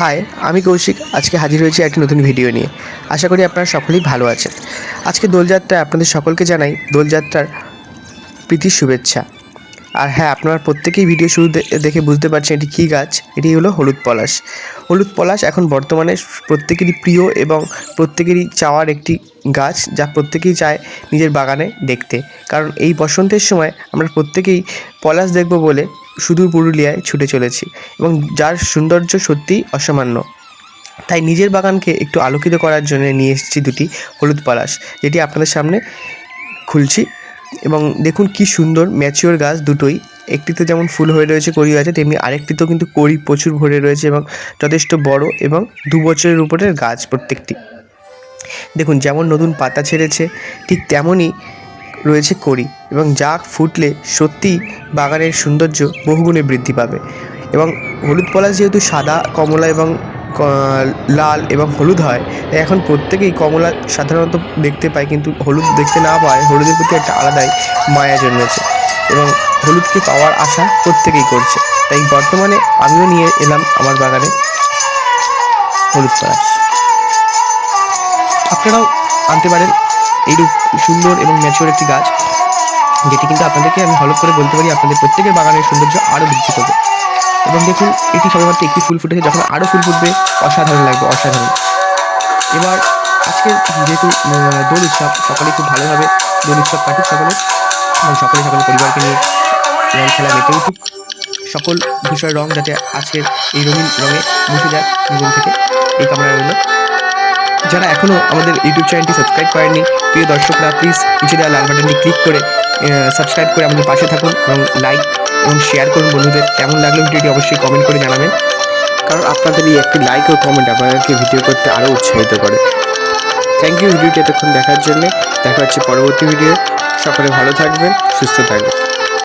High, আমি কৌশিক, আজকে হাজির হয়েছি একটি নতুন ভিডিও নিয়ে। আশা করি আপনারা সকলেই ভালো আছেন। আজকে দোলযাত্রায় আপনাদের সকলকে জানাই দোলযাত্রার প্রীতির শুভেচ্ছা। আর হ্যাঁ আপনারা প্রত্যেকেই ভিডিও শুরু দেখে বুঝতে পারছেন এটি কী গাছ, এটি হলো হলুদ পলাশ। হলুদ পলাশ এখন বর্তমানে প্রত্যেকেরই প্রিয় এবং প্রত্যেকেরই চাওয়ার একটি গাছ যা প্রত্যেকেই চায় নিজের বাগানে দেখতে। কারণ এই বসন্তের সময় আমরা প্রত্যেকেই পলাশ দেখব বলে সুদূর পুরুলিয়ায় ছুটে চলেছি এবং যার সৌন্দর্য সত্যিই অসামান্য। তাই নিজের বাগানকে একটু আলোকিত করার জন্য নিয়ে এসেছি দুটি হলুদ পলাশ, যেটি আপনাদের সামনে খুলছি। এবং দেখুন কি সুন্দর ম্যাচিওর গাছ দুটোই। একটিতে যেমন ফুল হয়ে রয়েছে কড়ি আছে, তেমনি আরেকটিতেও কিন্তু কড়ি প্রচুর ভরে রয়েছে এবং যথেষ্ট বড় এবং দু বছরের উপরের গাছ প্রত্যেকটি। দেখুন যেমন নতুন পাতা ছেড়েছে, ঠিক তেমনই রয়েছে কড়ি এবং যা ফুটলে সত্যিই বাগানের সৌন্দর্য বহুগুণে বৃদ্ধি পাবে। এবং হলুদ পলাশ যেহেতু সাদা, কমলা এবং লাল এবং হলুদ হয়, তাই এখন প্রত্যেকেই কমলা সাধারণত দেখতে পায়, কিন্তু হলুদ দেখতে না পায় হলুদের প্রতি একটা আলাদাই মায়া জন্মেছে এবং হলুদকে পাওয়ার আশা প্রত্যেকেই করছে। তাই বর্তমানে আমিও নিয়ে এলাম আমার বাগানে হলুদ পলাশ। আপনারাও আনতে পারেন এইরূপ সুন্দর এবং ম্যাচিওর একটি গাছ, যেটি কিন্তু আপনাদেরকে আমি হলপ করে বলতে পারি আপনাদের প্রত্যেকের বাগানের সৌন্দর্য আরও বৃদ্ধি করবে। এবং দেখুন, এটি সবেমাত্র একটি ফুল ফুটেছে, যখন আরও ফুল ফুটবে, অসাধারণ লাগবে, অসাধারণ। এবার আজকে যেহেতু দোল উৎসব সকলে খুব ভালোভাবে দোল উৎসব কাটুক সকলে এবং সকলে সকলে পরিবারকে নিয়ে রং খেলা মেতে উঠুক। সকল বিষয় রং যাতে আজকের এই রঙিন রঙে মুছে যায় জীবন থেকে, এই কামনা রইল। যারা এখনও আমাদের ইউটিউব চ্যানেলটি সাবস্ক্রাইব করেননি, প্রিয় দর্শকরা প্লিজ নিচে দেওয়া লাল বাটনে ক্লিক করে সাবস্ক্রাইব করে আমাদের পাশে থাকুন এবং লাইক এবং শেয়ার করুন বন্ধুদের। কেমন লাগল ভিডিওটি অবশ্যই কমেন্ট করে জানাবেন। কারণ আপনাদের এই একটি লাইক ও কমেন্ট আপনাদেরকে ভিডিও করতে আরও উৎসাহিত করে। থ্যাংক ইউ ভিডিওটি এতক্ষণ দেখার জন্য। দেখা হচ্ছে পরবর্তী ভিডিও সকলে ভালো থাকবেন, সুস্থ থাকবেন।